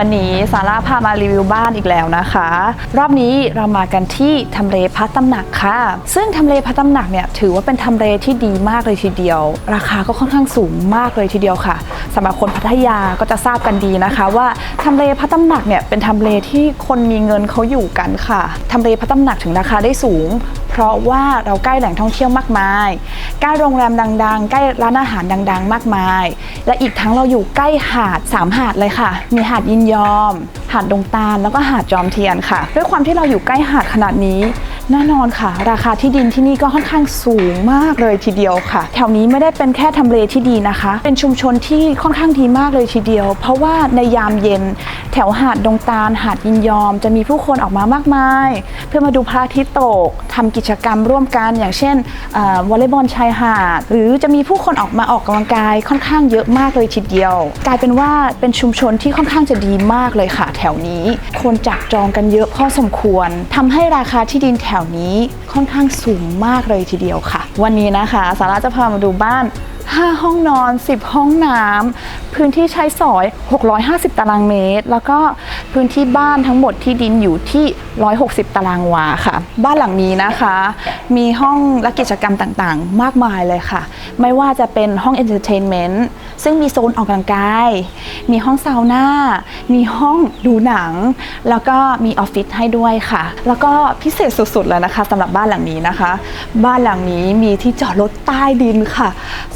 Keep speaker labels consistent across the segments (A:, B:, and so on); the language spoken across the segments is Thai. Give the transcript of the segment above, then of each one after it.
A: วันนี้ซาร่าพามารีวิวบ้านอีกแล้วนะคะ รอบนี้เรามากันที่ทำเลพัฒตำหนักค่ะ ซึ่งทำเลพัฒตำหนักเนี่ยถือว่าเป็นทำเลที่ดีมากเลยทีเดียว ราคาก็ค่อนข้างสูงมากเลยทีเดียวค่ะสำหรับคนพัทยาก็จะทราบกันดีนะคะ ว่าทำเลพัฒตำหนักเนี่ยเป็นทำเลที่คนมีเงินเขาอยู่กันค่ะทำเลพัฒตำหนักถึงราคาได้สูง เพราะว่าเราใกล้แหล่งท่องเที่ยวมากมาย ใกล้โรงแรมดัง ๆ ใกล้ร้านอาหารดัง ๆ มากมาย และอีกทั้งเราอยู่ใกล้หาด 3 หาดเลยค่ะ มีหาดยินยอม หาดดงตาลแล้วก็หาดจอมเทียนค่ะ ด้วยความที่เราอยู่ใกล้หาดขนาดนี้ แน่นอนค่ะ ราคาที่ดินที่นี่ก็ค่อนข้างสูงมากเลยทีเดียวค่ะ แถวนี้ไม่ได้เป็นแค่ทำเลที่ดีนะคะ เป็นชุมชนที่ค่อนข้างดีมากเลยทีเดียว เพราะว่าในยามเย็น แถวหาดดงตาลหาดยินยอม จะมีผู้คนออกมามากมาย เพื่อมาดูพระอาทิตย์ตกทำกิจกรรมร่วมกันอย่างเช่นอวอลเลย์บอลชายหาด หรือจะมีผู้คนออกมาออกกำลังกายค่อนข้างเยอะมากเลยทีเดียว กลายเป็นว่าเป็นชุมชนที่ค่อนข้างจะดีมากเลยค่ะ แถวนี้คนจับจองกันเยอะพอสมควรทำให้ราคาที่ดินแถวนี้ค่อนข้างสูงมากเลยทีเดียวค่ะ วันนี้นะคะสาระจะพามาดูบ้าน 5 ห้องนอน 10 ห้องน้ำพื้นที่ใช้สอย 650 ตารางเมตร แล้วก็ พื้นที่บ้านทั้งหมดที่ดินอยู่ที่ 160 ตารางวาค่ะ บ้านหลังนี้นะคะ มีห้องและกิจกรรมต่างๆ มากมายเลยค่ะ ไม่ว่าจะเป็นห้องเอนเตอร์เทนเมนต์ซึ่งมีโซนออกกำลังกาย มีห้องซาวน่า มีห้องดูหนัง แล้วก็มีออฟฟิศให้ด้วยค่ะ แล้วก็พิเศษสุดๆเลยนะคะสำหรับบ้านหลังนี้นะคะ บ้านหลังนี้มีที่จอดรถใต้ดินค่ะ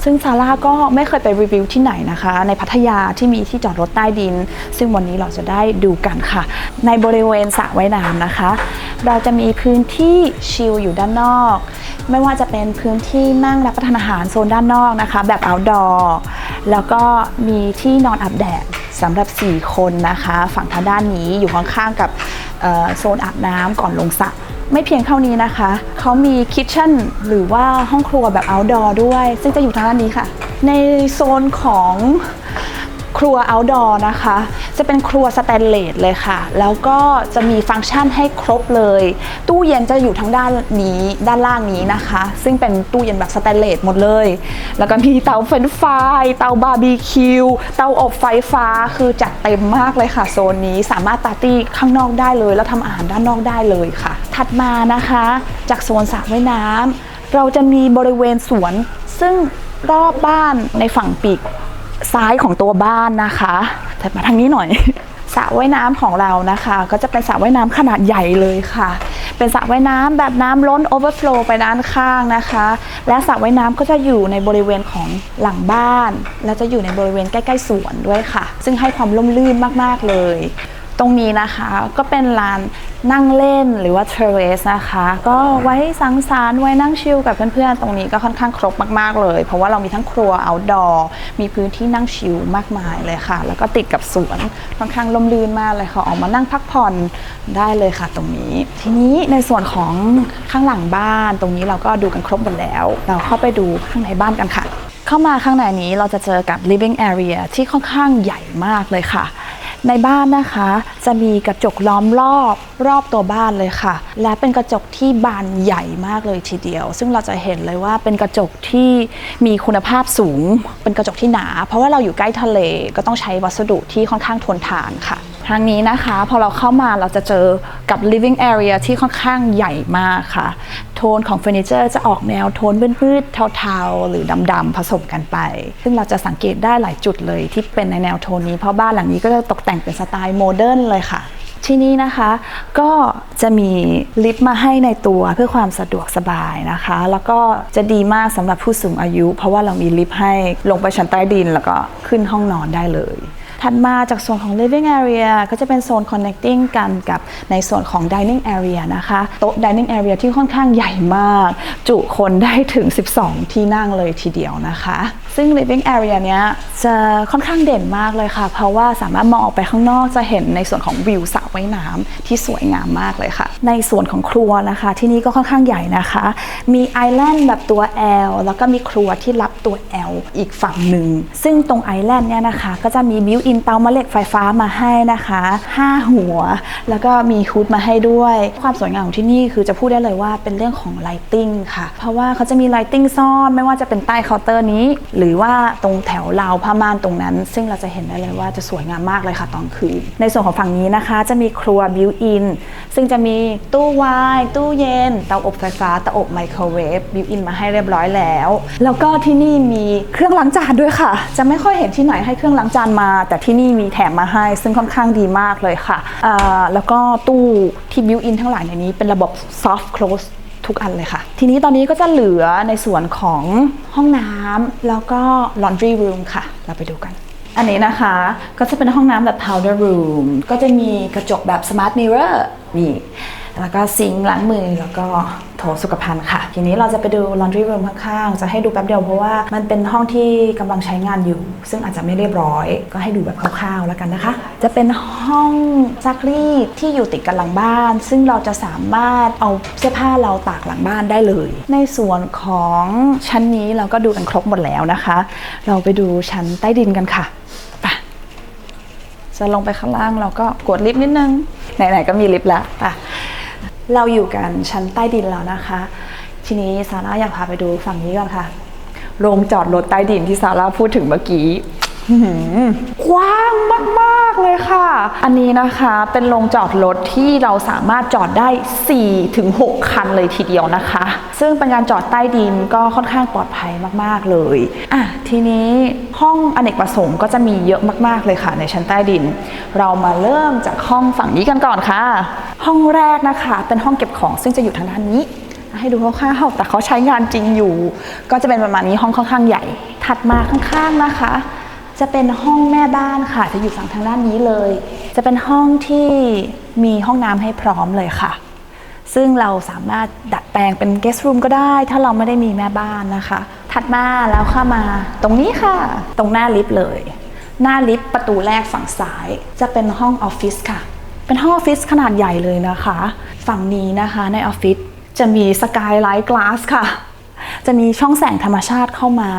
A: ซึ่งซาร่าก็ไม่เคยไปรีวิวที่ไหนนะคะ ในพัทยาที่มีที่จอดรถใต้ดิน ซึ่งวันนี้เราจะได้ดูกันค่ะ ในบริเวณสระว่ายน้ำนะคะ เราจะมีพื้นที่ชิลอยู่ด้านนอก ไม่ว่าจะเป็นพื้นที่นั่งรับประทานอาหารโซนด้านนอกนะคะ แบบ outdoor แล้วก็มีที่นอนอาบแดดสำหรับ 4 คนนะคะ ฝั่งทางด้านนี้อยู่ข้างๆกับโซนอาบน้ำก่อนลงสระไม่เพียงเท่านี้นะคะ เขามีคิทเช่นหรือว่าห้องครัวแบบ outdoor ด้วย ซึ่งจะอยู่ทางด้านนี้ค่ะ ในโซนของ ครัว outdoor นะคะ จะเป็นครัวสแตนเลสเลยค่ะ แล้วก็จะมีฟังก์ชันให้ครบเลย ตู้เย็นจะอยู่ทางด้านนี้ด้านล่างนี้นะคะ ซึ่งเป็นตู้เย็นแบบสแตนเลสหมดเลย แล้วก็มีเตาเฟรนฟรายเตาบาร์บีคิวเตาอบไฟฟ้าคือจัดเต็มมากเลยค่ะ โซนนี้สามารถปาร์ตี้ข้างนอกได้เลย แล้วทำอาหารด้านนอกได้เลยค่ะ ถัดมานะคะ จากโซนสระว่ายน้ำเราจะมีบริเวณสวนซึ่งรอบบ้านในฝั่งปีก ซ้ายของตัวบ้านนะคะถัดมาทางนี้หน่อยสระว่ายน้ำของเรานะคะ ก็จะเป็นสระว่ายน้ำขนาดใหญ่เลยค่ะ เป็นสระว่ายน้ำแบบน้ำล้นโอเวอร์ฟลูไปด้านข้างนะคะ และสระว่ายน้ำก็จะอยู่ในบริเวณของหลังบ้าน และจะอยู่ในบริเวณใกล้ ๆ สวนด้วยค่ะ ซึ่งให้ความร่มรื่นมากๆเลย ตรงนี้นะคะก็เป็นลานนั่งเล่นหรือว่า terrace นะคะ ก็ไว้สังสรรค์ไว้นั่งชิลกับเพื่อนๆ ตรงนี้ก็ค่อนข้างครบมากๆเลย เพราะว่าเรามีทั้งครัว outdoor มีพื้นที่นั่งชิลมากมายเลยค่ะ แล้วก็ติดกับสวนค่อนข้างร่มรื่นมากเลยค่ะออกมานั่งพักผ่อนได้เลยค่ะ ตรงนี้ ทีนี้ในส่วนของข้างหลังบ้านตรงนี้เราก็ดูกันครบหมดแล้ว เราเข้าไปดูข้างในบ้านกันค่ะ เข้ามาข้างในนี้เราจะเจอกับ living area ที่ค่อนข้างใหญ่มากเลยค่ะ ในบ้านนะคะ จะมีกระจกล้อมรอบรอบตัวบ้านเลยค่ะ และเป็นกระจกที่บานใหญ่มากเลยทีเดียว ซึ่งเราจะเห็นเลยว่าเป็นกระจกที่มีคุณภาพสูง เป็นกระจกที่หนา เพราะว่าเราอยู่ใกล้ทะเลก็ต้องใช้วัสดุที่ค่อนข้างทนทานค่ะ ทางนี้นะคะ พอเราเข้ามาเราจะเจอกับ living area ที่ค่อนข้างใหญ่มากค่ะ โทนของเฟอร์นิเจอร์จะออกแนวโทนมืดๆเทาๆ หรือดำๆผสมกันไป ซึ่งเราจะสังเกตได้หลายจุดเลยที่เป็นในแนวโทนนี้ เพราะบ้านหลังนี้ก็จะตกแต่งเป็นสไตล์โมเดิร์นเลยค่ะที่นี่นะคะก็จะมีลิฟต์มาให้ในตัวเพื่อความสะดวกสบายนะคะ แล้วก็จะดีมากสำหรับผู้สูงอายุ เพราะว่าเรามีลิฟต์ให้ลงไปชั้นใต้ดิน แล้วก็ขึ้นห้องนอนได้เลย ถัดมาจากส่วนของ living area ก็จะเป็นโซน connecting กันกับในส่วนของ dining area นะคะ โต๊ะ dining area ที่ค่อนข้างใหญ่มาก จุคนได้ถึง 12 ที่นั่งเลยทีเดียวนะคะ ซึ่ง living area เนี้ยจะค่อนข้างเด่นมากเลยค่ะ เพราะว่าสามารถมองออกไปข้างนอกจะเห็นในส่วนของวิวสระว่ายน้ำที่สวยงามมากเลยค่ะ ในส่วนของครัวนะคะ ที่นี่ก็ค่อนข้างใหญ่นะคะ มีไอแลนด์แบบตัว L แล้วก็มีครัวที่รับตัว L อีกฝั่งหนึ่ง ซึ่งตรงไอแลนด์เนี่ยนะคะ ก็จะมีบิวอินเตาแม่เล็กไฟฟ้ามาให้นะคะ 5 หัว แล้วก็มีฮูดมาให้ด้วย ความสวยงามของที่นี่คือจะพูดได้เลยว่าเป็นเรื่องของไลติงค่ะ เพราะว่าเขาจะมีไลติงซ่อนไม่ว่าจะเป็นใต้เคาน์เตอร์นี้หรือว่าตรงแถวราวผ้าม่านตรงนั้น ซึ่งเราจะเห็นได้เลยว่าจะสวยงามมากเลยค่ะตอนคืน ในส่วนของฝั่งนี้นะคะ จะมีครัวบิวอินซึ่งจะมีตู้ไวน์ตู้เย็น เตาอบไฟฟ้าเตาอบไมโครเวฟบิวอินมาให้เรียบร้อยแล้ว แล้วก็ที่นี่มีเครื่องล้างจานด้วยค่ะ จะไม่ค่อยเห็นที่ไหนให้เครื่องล้างจานมา แต่ที่นี่มีแถมมาให้ ซึ่งค่อนข้างดีมากเลยค่ะแล้วก็ตู้ที่บิวอินทั้งหลายในนี้เป็นระบบ soft close ทุกอันเลยค่ะ ทีนี้ตอนนี้ก็จะเหลือในส่วนของห้องน้ำแล้วก็ laundry room ค่ะ เราไปดูกัน อันนี้นะคะก็จะเป็นห้องน้ำแบบ powder room ก็จะมีกระจกแบบ smart mirror นี่ แล้วก็ซิงค์ล้างมือแล้วก็โถสุขภัณฑ์ค่ะ ทีนี้เราจะไปดู laundry room ข้างๆ จะให้ดูแป๊บเดียวเพราะว่ามันเป็นห้องที่กำลังใช้งานอยู่ ซึ่งอาจจะไม่เรียบร้อย ก็ให้ดูแบบคร่าวๆแล้วกันนะคะ จะเป็นห้องซักรีดที่อยู่ติดกับหลังบ้าน ซึ่งเราจะสามารถเอาเสื้อผ้าเราตากหลังบ้านได้เลย ในส่วนของชั้นนี้เราก็ดูกันครบหมดแล้วนะคะ เราไปดูชั้นใต้ดินกันค่ะไปจะลงไปข้างล่างเราก็กดลิฟต์นิดนึงไหนๆก็มีลิฟต์แล้วอะ เราอยู่กันชั้นใต้ดินแล้วนะคะ ทีนี้ซาร่าอยากพาไปดูฝั่งนี้ก่อนค่ะโรงจอดรถใต้ดินที่ซาร่าพูดถึงเมื่อกี้ กว้างมากๆเลยค่ะ อันนี้นะคะเป็นโรงจอดรถที่เราสามารถจอดได้4-6ถึง6คันเลยทีเดียวนะคะ ซึ่งเป็นการจอดใต้ดินก็ค่อนข้างปลอดภัยมากๆเลยอะทีนี้ห้องอเนกประสงค์ก็จะมีเยอะมากๆเลยค่ะในชั้นใต้ดิน เรามาเริ่มจากห้องฝั่งนี้กันก่อนค่ะ ห้องแรกนะคะเป็นห้องเก็บของซึ่งจะอยู่ทางด้านนี้ให้ดูคร่าวๆแต่เขาใช้งานจริงอยู่ ก็จะเป็นประมาณนี้ห้องค่อนข้างใหญ่ ถัดมาข้างๆนะคะ จะเป็นห้องแม่บ้านค่ะ จะอยู่ฝั่งทางด้านนี้เลย จะเป็นห้องที่มีห้องน้ำให้พร้อมเลยค่ะ ซึ่งเราสามารถดัดแปลงเป็น guest room ก็ได้ ถ้าเราไม่ได้มีแม่บ้านนะคะ ถัดมาแล้วเข้ามา ตรงนี้ค่ะ ตรงหน้าลิฟต์เลย หน้าลิฟต์ประตูแรกฝั่งซ้าย จะเป็นห้องออฟฟิศค่ะ เป็นห้องออฟฟิศขนาดใหญ่เลยนะคะ ฝั่งนี้นะคะในออฟฟิศจะมีสกายไลท์กลาสค่ะ จะมีช่องแสงธรรมชาติเข้ามา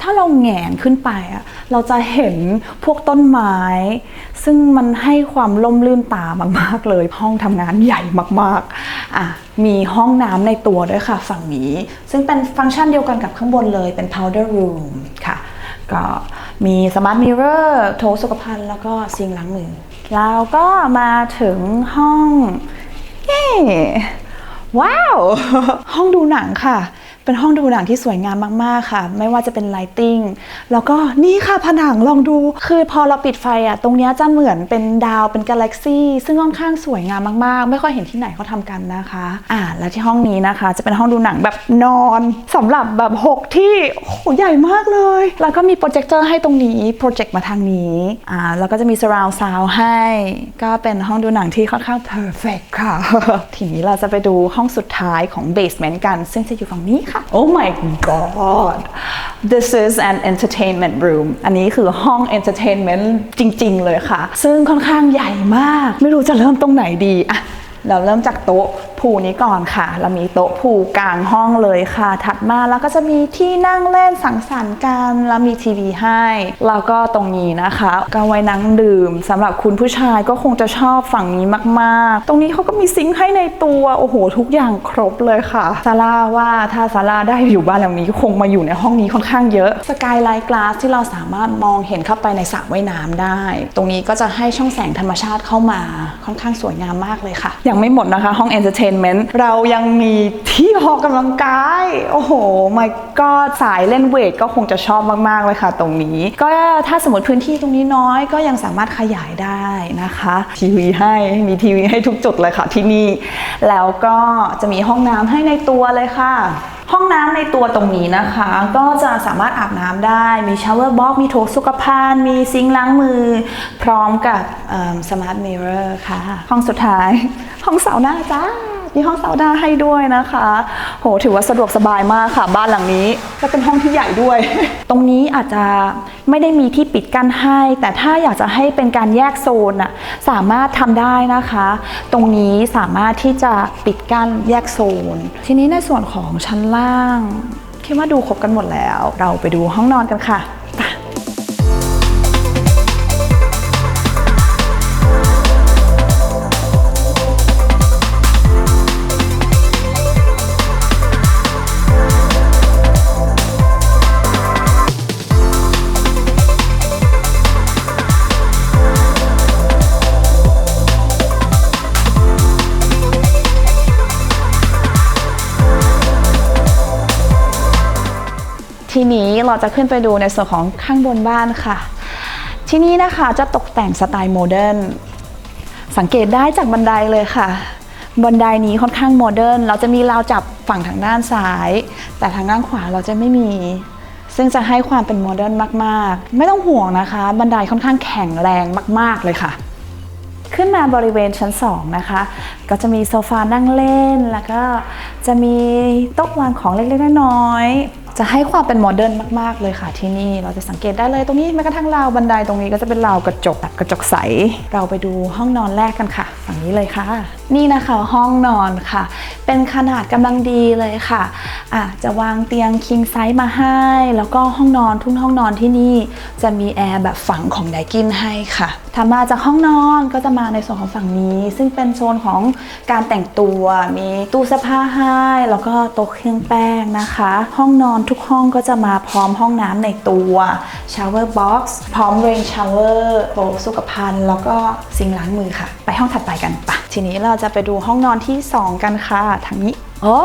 A: ถ้าเราแหงนขึ้นไปอะเราจะเห็นพวกต้นไม้ ซึ่งมันให้ความล่มลื่นตามาก ๆ เลย ห้องทำงานใหญ่มากๆอะมีห้องน้ำในตัวด้วยค่ะฝั่งนี้ ซึ่งเป็นฟังก์ชันเดียวกันกับข้างบนเลยเป็น powder room ค่ะ ก็มี smart mirror โถสุขภัณฑ์แล้วก็ซิงค์ล้างมือ แล้วก็มาถึงห้องเย้ว้าว ห้องดูหนังค่ะ เป็นห้องดูหนังที่สวยงามมากๆค่ะ ไม่ว่าจะเป็นไลติงแล้วก็นี่ค่ะผนังลองดู คือพอเราปิดไฟอะตรงนี้จะเหมือนเป็นดาวเป็นกาแล็กซี่ซึ่งค่อนข้างสวยงามมากๆ ไม่ค่อยเห็นที่ไหนเขาทำกันนะคะอ่าแล้วที่ห้องนี้นะคะ จะเป็นห้องดูหนังแบบนอนสำหรับแบบ 6 ที่โอ้โหใหญ่มากเลย แล้วก็มีโปรเจคเตอร์ให้ตรงนี้โปรเจกต์มาทางนี้อ่าแล้วก็จะมี surround sound ให้ ก็เป็นห้องดูหนังที่ค่อนข้าง perfect ค่ะ ทีนี้เราจะไปดูห้องสุดท้ายของ basement กัน ซึ่งจะอยู่ฝั่งนี้ค่ะ Oh my god this is an entertainment room อันนี้คือห้อง entertainment จริง ๆ เลยค่ะ ซึ่งค่อนข้างใหญ่มาก ไม่รู้จะเริ่มตรงไหนดีอะเราเริ่มจากโต๊ะผูนี้ก่อนค่ะ เรามีโต๊ะผูกลางห้องเลยค่ะ ถัดมาแล้วก็จะมีที่นั่งเล่นสังสรรค์กันแล้วมีทีวีให้ แล้วก็ตรงนี้นะคะก็ไว้นั่งดื่มสำหรับคุณผู้ชายก็คงจะชอบฝั่งนี้มากๆ ตรงนี้เขาก็มีซิงค์ให้ในตัวโอ้โห ทุกอย่างครบเลยค่ะซาร่าว่าถ้าซาร่าได้อยู่บ้านหลังนี้คงมาอยู่ในห้องนี้ค่อนข้างเยอะสกายไลท์กลาสที่เราสามารถมองเห็นเข้าไปในสระว่ายน้ำได้ ตรงนี้ก็จะให้ช่องแสงธรรมชาติเข้ามาค่อนข้างสวยงามมากเลยค่ะ ยังไม่หมดนะคะห้องเอนเตอร์เทนเมนต์เรายังมีที่ออกกำลังกาย โอ้โห my god สายเล่นเวทก็คงจะชอบมาก ๆ เลยค่ะตรงนี้ ก็ถ้าสมมติพื้นที่ตรงนี้น้อยก็ยังสามารถขยายได้นะคะ ทีวีให้มีทีวีให้ทุกจุดเลยค่ะที่นี่ แล้วก็จะมีห้องน้ำให้ในตัวเลยค่ะห้องน้ำในตัวตรงนี้นะคะ ก็จะสามารถอาบน้ำได้ มีชาวเวอร์บ็อกมีโถสุขภัณฑ์มีซิงค์ล้างมือ พร้อมกับสมาร์ทมิเรอร์ค่ะ ห้องสุดท้าย ห้องเสาหน้าจ้า มีห้องซาวน่าให้ด้วยนะคะ โห ถือว่าสะดวกสบายมากค่ะ บ้านหลังนี้และเป็นห้องที่ใหญ่ด้วย ตรงนี้อาจจะไม่ได้มีที่ปิดกั้นให้ แต่ถ้าอยากจะให้เป็นการแยกโซนน่ะสามารถทำได้นะคะ ตรงนี้สามารถที่จะปิดกั้นแยกโซน ทีนี้ในส่วนของชั้นล่างคิดว่าดูครบกันหมดแล้ว เราไปดูห้องนอนกันค่ะ ทีนี้เราจะขึ้นไปดูในส่วนของข้างบนบ้านค่ะ ที่นี่นะคะจะตกแต่งสไตล์โมเดิร์นสังเกตได้จากบันไดเลยค่ะ บันไดนี้ค่อนข้างโมเดิร์นเราจะมีราวจับฝั่งทางด้านซ้าย แต่ทางด้านขวาเราจะไม่มี ซึ่งจะให้ความเป็นโมเดิร์นมาก ๆ ไม่ต้องห่วงนะคะ บันไดค่อนข้างแข็งแรงมาก ๆ เลยค่ะ ขึ้นมาบริเวณชั้น 2 นะคะ ก็จะมีโซฟานั่งเล่น แล้วก็จะมีโต๊ะวางของเล็ก ๆ น้อยๆ จะให้ความเป็นโมเดิร์นมาก ๆ เลยค่ะที่นี่เราจะสังเกตได้เลยตรงนี้แม้กระทั่งราวบันไดตรงนี้ก็จะเป็นราวกระจกแบบกระจกใส เราไปดูห้องนอนแรกกันค่ะ ฝั่งนี้เลยค่ะนี่นะคะห้องนอนค่ะ เป็นขนาดกำลังดีเลยค่ะอะ จะวางเตียง king size มาให้ แล้วก็ห้องนอนทุกห้องนอนที่นี่ จะมีแอร์แบบฝังของไดกินให้ค่ะถัดมาจากห้องนอนก็จะมาในส่วนของฝั่งนี้ ซึ่งเป็นโซนของการแต่งตัว มีตู้เสื้อผ้าให้ แล้วก็โต๊ะเครื่องแป้งนะคะ ห้องนอนทุกห้องก็จะมาพร้อมห้องน้ำในตัวชาวเวอร์บ็อกซ์พร้อมเรนชาวเวอร์โถสุขภัณฑ์แล้วก็ซิงล้างมือค่ะ ไปห้องถัดไปกันปะ ทีนี้เราจะไปดูห้องนอนที่ 2 กันค่ะทางนี้ โอ้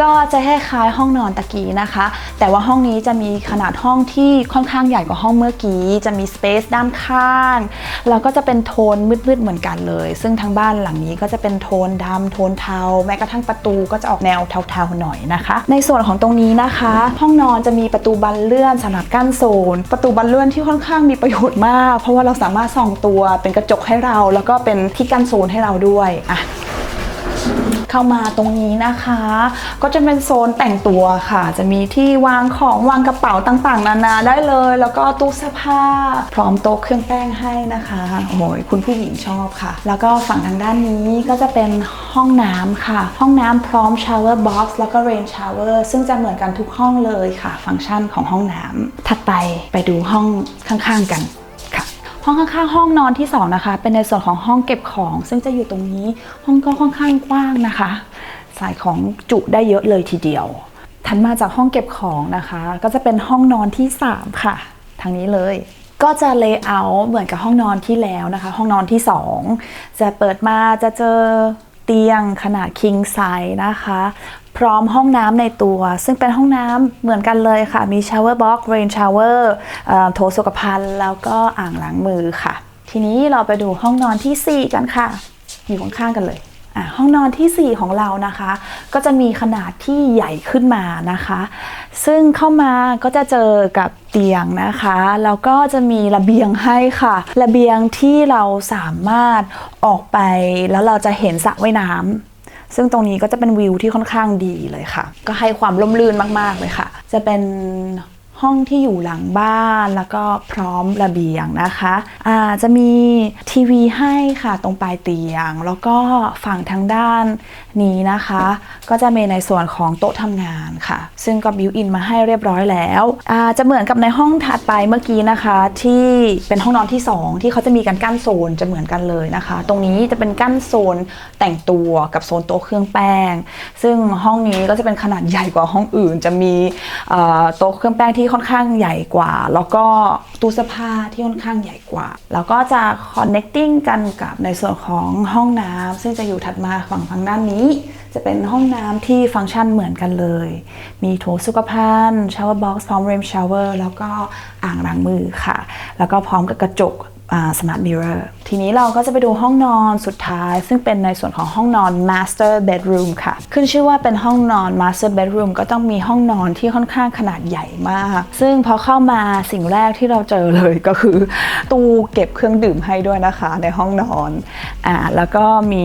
A: ก็จะคล้ายๆห้องนอนตะกี้นะคะ แต่ว่าห้องนี้จะมีขนาดห้องที่ค่อนข้างใหญ่กว่าห้องเมื่อกี้ จะมีสเปซด้านข้างแล้วก็จะเป็นโทนมืดๆเหมือนกันเลย ซึ่งทางบ้านหลังนี้ก็จะเป็นโทนดำโทนเทา แม้กระทั่งประตูก็จะออกแนวเทาๆหน่อยนะคะ ในส่วนของตรงนี้นะคะ ห้องนอนจะมีประตูบันเลื่อนสำหรับกั้นโซน ประตูบันเลื่อนที่ค่อนข้างมีประโยชน์มาก เพราะว่าเราสามารถส่องตัวเป็นกระจกให้เรา แล้วก็เป็นที่กั้นโซนให้เราด้วยอะ เข้ามาตรงนี้นะคะ ก็จะเป็นโซนแต่งตัวค่ะ จะมีที่วางของวางกระเป๋าต่างๆ นานาได้เลย แล้วก็ตู้เสื้อผ้า พร้อมโต๊ะเครื่องแป้งให้นะคะโอ้ยคุณผู้หญิงชอบค่ะ แล้วก็ฝั่งทางด้านนี้ก็จะเป็นห้องน้ำค่ะ ห้องน้ำพร้อม shower box แล้วก็ rain shower ซึ่งจะเหมือนกันทุกห้องเลยค่ะ ฟังก์ชันของห้องน้ำถัดไปไปดูห้องข้างๆกัน ห้องข้างๆ ห้องนอนที่2นะคะ เป็นในส่วนของห้องเก็บของ ซึ่งจะอยู่ตรงนี้ห้องก็ค่อนข้างกว้างนะคะ ใส่ของจุได้เยอะเลยทีเดียวถัดมาจากห้องเก็บของนะคะ ก็จะเป็นห้องนอนที่ 3 ค่ะ ทางนี้เลยก็จะเลเยอร์เหมือนกับห้องนอนที่แล้วนะคะ ห้องนอนที่ 2 จะเปิดมาจะเจอเตียงขนาด king size นะคะ พร้อมห้องน้ำในตัว ซึ่งเป็นห้องน้ำเหมือนกันเลยค่ะ มี shower box rain shower เอ่อโถสุขภัณฑ์แล้วก็อ่างล้างมือค่ะ ทีนี้เราไปดูห้องนอนที่ 4 กันค่ะ อยู่ข้างๆกันเลยห้องนอนทีสี่ 4 ของเรานะคะ ก็จะมีขนาดที่ใหญ่ขึ้นมานะคะ ซึ่งเข้ามาก็จะเจอกับเตียงนะคะแล้วก็จะมีระเบียงให้ค่ะ ระเบียงที่เราสามารถออกไปแล้วเราจะเห็นสระว่ายน้ำ ซึ่งตรงนี้ก็จะเป็นวิวที่ค่อนข้างดีเลยค่ะ ก็ให้ความร่มรื่นมาก ๆ เลยค่ะ จะเป็น ห้องที่อยู่หลังบ้านแล้วก็พร้อมระเบียงนะคะอาจะมีทีวีให้ค่ะตรงปลายเตียง แล้วก็ฝั่งทางด้านนี้นะคะ ก็จะมีในส่วนของโต๊ะทำงานค่ะ ซึ่งก็บิวอินมาให้เรียบร้อยแล้วอาจะเหมือนกับในห้องถัดไปเมื่อกี้นะคะ ที่เป็นห้องนอนที่ 2 ที่เขาจะมีการกั้นโซนจะเหมือนกันเลยนะคะ ตรงนี้จะเป็นกั้นโซนแต่งตัวกับโซนโต๊ะเครื่องแป้ง ซึ่งห้องนี้ก็จะเป็นขนาดใหญ่กว่าห้องอื่น จะมีโต๊ะเครื่องแป้งที่ค่อนข้างใหญ่กว่า แล้วก็ตู้เสื้อผ้าที่ค่อนข้างใหญ่กว่า แล้วก็จะ connecting กันกับในส่วนของห้องน้ำซึ่งจะอยู่ถัดมาฝั่งทางด้านนี้ จะเป็นห้องน้ำที่ฟังก์ชันเหมือนกันเลย มีโถสุขภัณฑ์ shower box พร้อม rain shower แล้วก็อ่างล้างมือค่ะ แล้วก็พร้อมกับกระจก สมาร์ทมิเรอร์ทีนี้เราก็จะไปดูห้องนอนสุดท้าย ซึ่งเป็นในส่วนของห้องนอน master bedroom ค่ะ ขึ้นชื่อว่าเป็นห้องนอน master bedroom ก็ต้องมีห้องนอนที่ค่อนข้างขนาดใหญ่มาก ซึ่งพอเข้ามาสิ่งแรกที่เราเจอเลยก็คือ ตู้เก็บเครื่องดื่มให้ด้วยนะคะในห้องนอนอ่าแล้วก็มี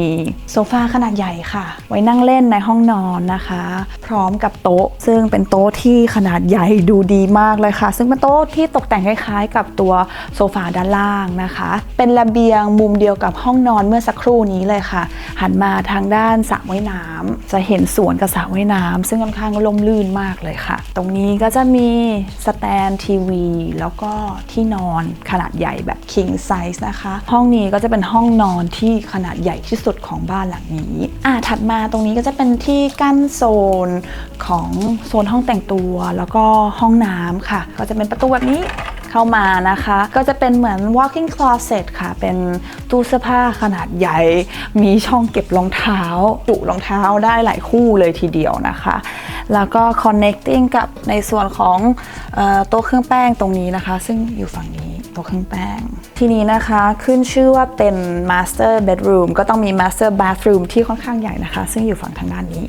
A: โซฟาขนาดใหญ่ค่ะ ไว้นั่งเล่นในห้องนอนนะคะ พร้อมกับโต๊ะ ซึ่งเป็นโต๊ะที่ขนาดใหญ่ดูดีมากเลยค่ะ ซึ่งเป็นโต๊ะที่ตกแต่งคล้ายๆ กับตัวโซฟาด้านล่างนะคะ เป็นระเบียงมุมเดียวกับห้องนอนเมื่อสักครู่นี้เลยค่ะ หันมาทางด้านสระว่ายน้ำจะเห็นสวนกับสระว่ายน้ำซึ่งค่อนข้างร่มรื่นมากเลยค่ะ ตรงนี้ก็จะมีสแตนทีวี แล้วก็ที่นอนขนาดใหญ่แบบ king size นะคะ ห้องนี้ก็จะเป็นห้องนอนที่ขนาดใหญ่ที่สุดของบ้านหลังนี้อ่าถัดมาตรงนี้ก็จะเป็นที่กั้นโซนของโซนห้องแต่งตัว แล้วก็ห้องน้ำค่ะ ก็จะเป็นประตูแบบนี้ เข้ามานะคะ ก็จะเป็นเหมือน walking closet ค่ะ เป็นตู้เสื้อผ้าขนาดใหญ่ มีช่องเก็บรองเท้าจุรองเท้าได้หลายคู่เลยทีเดียวนะคะ แล้วก็ connecting กับในส่วนของออโต๊ะเครื่องแป้งตรงนี้นะคะ ซึ่งอยู่ฝั่งนี้โต๊ะเครื่องแป้ง ทีนี้นะคะขึ้นชื่อว่าเป็น master bedroom ก็ต้องมี master bathroom ที่ค่อนข้างใหญ่นะคะ ซึ่งอยู่ฝั่งทางด้านนี้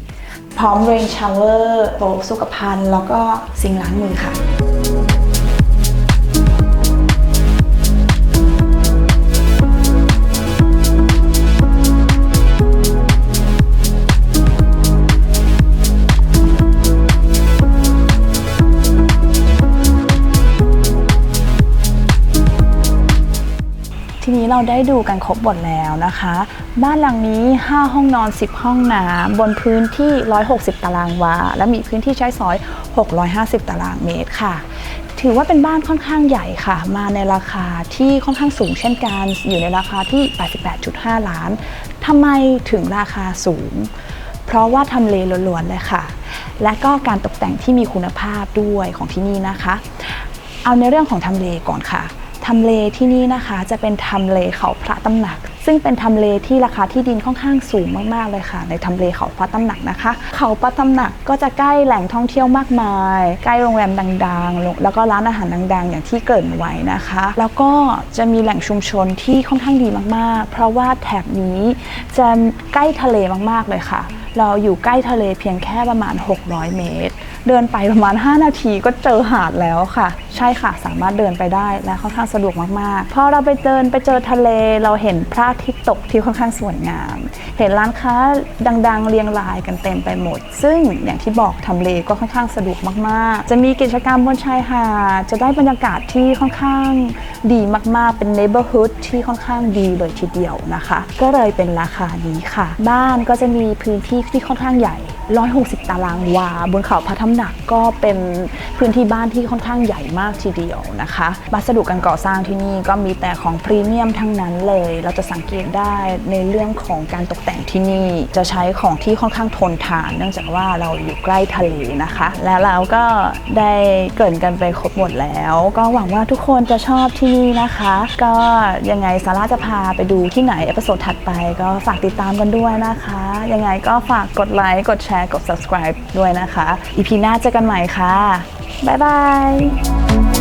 A: พร้อม rain shower โต๊ะสุขภัณฑ์แล้วก็ซิงล้างมือค่ะ นี้เราได้ดูกันครบหมดแล้วนะคะ บ้านหลังนี้ 5 ห้องนอน 10 ห้องน้ำบนพื้นที่ 160 ตารางวา และมีพื้นที่ใช้สอย 650 ตารางเมตรค่ะ ถือว่าเป็นบ้านค่อนข้างใหญ่ค่ะ มาในราคาที่ค่อนข้างสูงเช่นกัน อยู่ในราคาที่ 88.5 ล้านทำไมถึงราคาสูง เพราะว่าทำเลล้วนๆเลยค่ะ และก็การตกแต่งที่มีคุณภาพด้วยของที่นี่นะคะ เอาในเรื่องของทำเลก่อนค่ะ ทำเลที่นี่นะคะจะเป็นทำเลเขาพระตำหนัก ซึ่งเป็นทำเลที่ราคาที่ดินค่อนข้างสูงมากๆเลยค่ะ ในทำเลเขาพระตำหนักนะคะ เขาพระตำหนักก็จะใกล้แหล่งท่องเที่ยวมากมาย ใกล้โรงแรมดังๆ แล้วก็ร้านอาหารดังๆ อย่างที่เกริ่นไว้นะคะ แล้วก็จะมีแหล่งชุมชนที่ค่อนข้างดีมากๆ เพราะว่าแถบนี้จะใกล้ทะเลมากๆเลยค่ะ เราอยู่ใกล้ทะเลเพียงแค่ประมาณ 600 เมตร เดินไปประมาณ 5 นาทีก็เจอหาดแล้วค่ะ ใช่ค่ะสามารถเดินไปได้และค่อนข้างสะดวกมากๆพอเราไปเดินไปเจอทะเลเราเห็นพระอาทิตย์ตกที่ค่อนข้างสวยงาม เห็นร้านค้าดังๆ เรียงรายกันเต็มไปหมด ซึ่งอย่างที่บอกทำเลก็ค่อนข้างสะดวกมากๆ จะมีกิจกรรมบนชายหาดจะได้บรรยากาศที่ค่อนข้างดีมากๆ เป็น neighborhood ที่ค่อนข้างดีเลยทีเดียวนะคะ ก็เลยเป็นราคานี้ค่ะ บ้านก็จะมีพื้นที่ที่ค่อนข้างใหญ่160 ตารางวา บนเขาพระทำหนักก็เป็นพื้นที่บ้านที่ค่อนข้างใหญ่มากทีเดียวนะคะวัสดุการก่อสร้างที่นี่ก็มีแต่ของพรีเมียมทั้งนั้นเลย เราจะสังเกตได้ในเรื่องของการตกแต่งที่นี่จะใช้ของที่ค่อนข้างทนทาน เนื่องจากว่าเราอยู่ใกล้ทะเลนะคะ และเราก็ได้เกินกันไปครบหมดแล้ว ก็หวังว่าทุกคนจะชอบที่นี่นะคะ ก็ยังไงซาร่าจะพาไปดูที่ไหนเอพิโซดถัดไป ก็ฝากติดตามกันด้วยนะคะ ยังไงก็ฝากกดไลค์กดแชร์กด subscribe ด้วยนะคะ อีพีหน้าเจอกันใหม่ค่ะ บ๊ายบาย